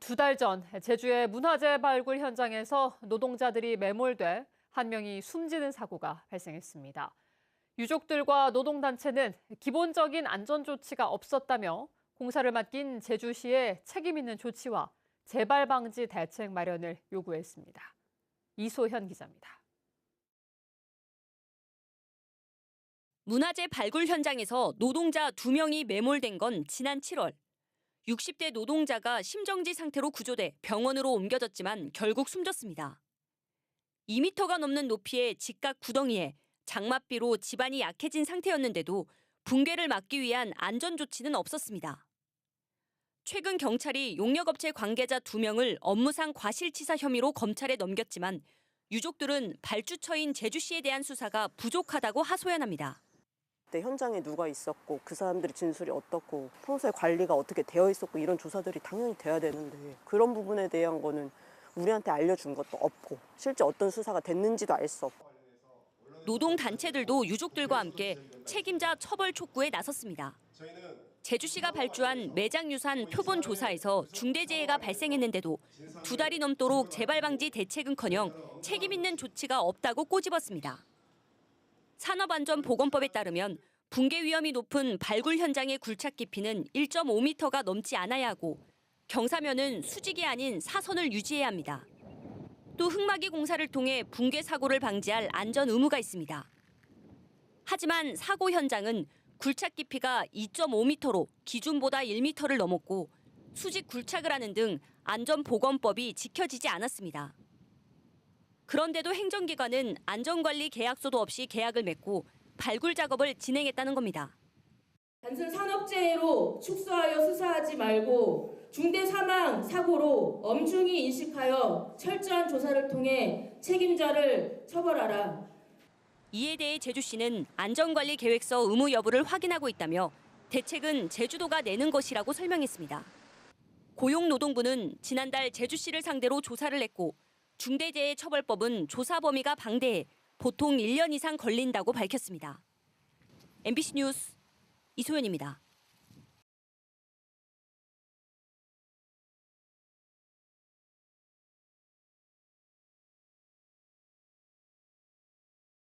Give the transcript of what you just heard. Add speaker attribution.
Speaker 1: 두 달 전 제주의 문화재 발굴 현장에서 노동자들이 매몰돼 한 명이 숨지는 사고가 발생했습니다. 유족들과 노동단체는 기본적인 안전조치가 없었다며 공사를 맡긴 제주시의 책임 있는 조치와 재발 방지 대책 마련을 요구했습니다. 이소현 기자입니다.
Speaker 2: 문화재 발굴 현장에서 노동자 2명이 매몰된 건 지난 7월. 60대 노동자가 심정지 상태로 구조돼 병원으로 옮겨졌지만 결국 숨졌습니다. 2m가 넘는 높이의 직각 구덩이에 장맛비로 집안이 약해진 상태였는데도 붕괴를 막기 위한 안전 조치는 없었습니다. 최근 경찰이 용역업체 관계자 2명을 업무상 과실치사 혐의로 검찰에 넘겼지만 유족들은 발주처인 제주시에 대한 수사가 부족하다고 하소연합니다.
Speaker 3: 그때 현장에 누가 있었고 그 사람들의 진술이 어떻고 평소에 관리가 어떻게 되어 있었고 이런 조사들이 당연히 돼야 되는데 그런 부분에 대한 거는 우리한테 알려준 것도 없고 실제 어떤 수사가 됐는지도 알 수 없고
Speaker 2: 노동단체들도 유족들과 함께 책임자 처벌 촉구에 나섰습니다. 제주시가 발주한 매장유산 표본 조사에서 중대재해가 발생했는데도 두 달이 넘도록 재발 방지 대책은커녕 책임 있는 조치가 없다고 꼬집었습니다. 산업안전보건법에 따르면 붕괴 위험이 높은 발굴 현장의 굴착 깊이는 1.5m가 넘지 않아야 하고 경사면은 수직이 아닌 사선을 유지해야 합니다. 또 흙막이 공사를 통해 붕괴 사고를 방지할 안전 의무가 있습니다. 하지만 사고 현장은 굴착 깊이가 2.5m로 기준보다 1m를 넘었고 수직 굴착을 하는 등 안전보건법이 지켜지지 않았습니다. 그런데도 행정기관은 안전관리 계약서도 없이 계약을 맺고 발굴 작업을 진행했다는 겁니다.
Speaker 4: 단순 산업재해로 축소하여 수사하지 말고 중대 사망 사고로 엄중히 인식하여 철저한 조사를 통해 책임자를 처벌하라.
Speaker 2: 이에 대해 제주시는 안전관리 계획서 의무 여부를 확인하고 있다며 대책은 제주도가 내는 것이라고 설명했습니다. 고용노동부는 지난달 제주시를 상대로 조사를 했고 중대재해처벌법은 조사 범위가 방대해 보통 1년 이상 걸린다고 밝혔습니다. MBC 뉴스 이소연입니다.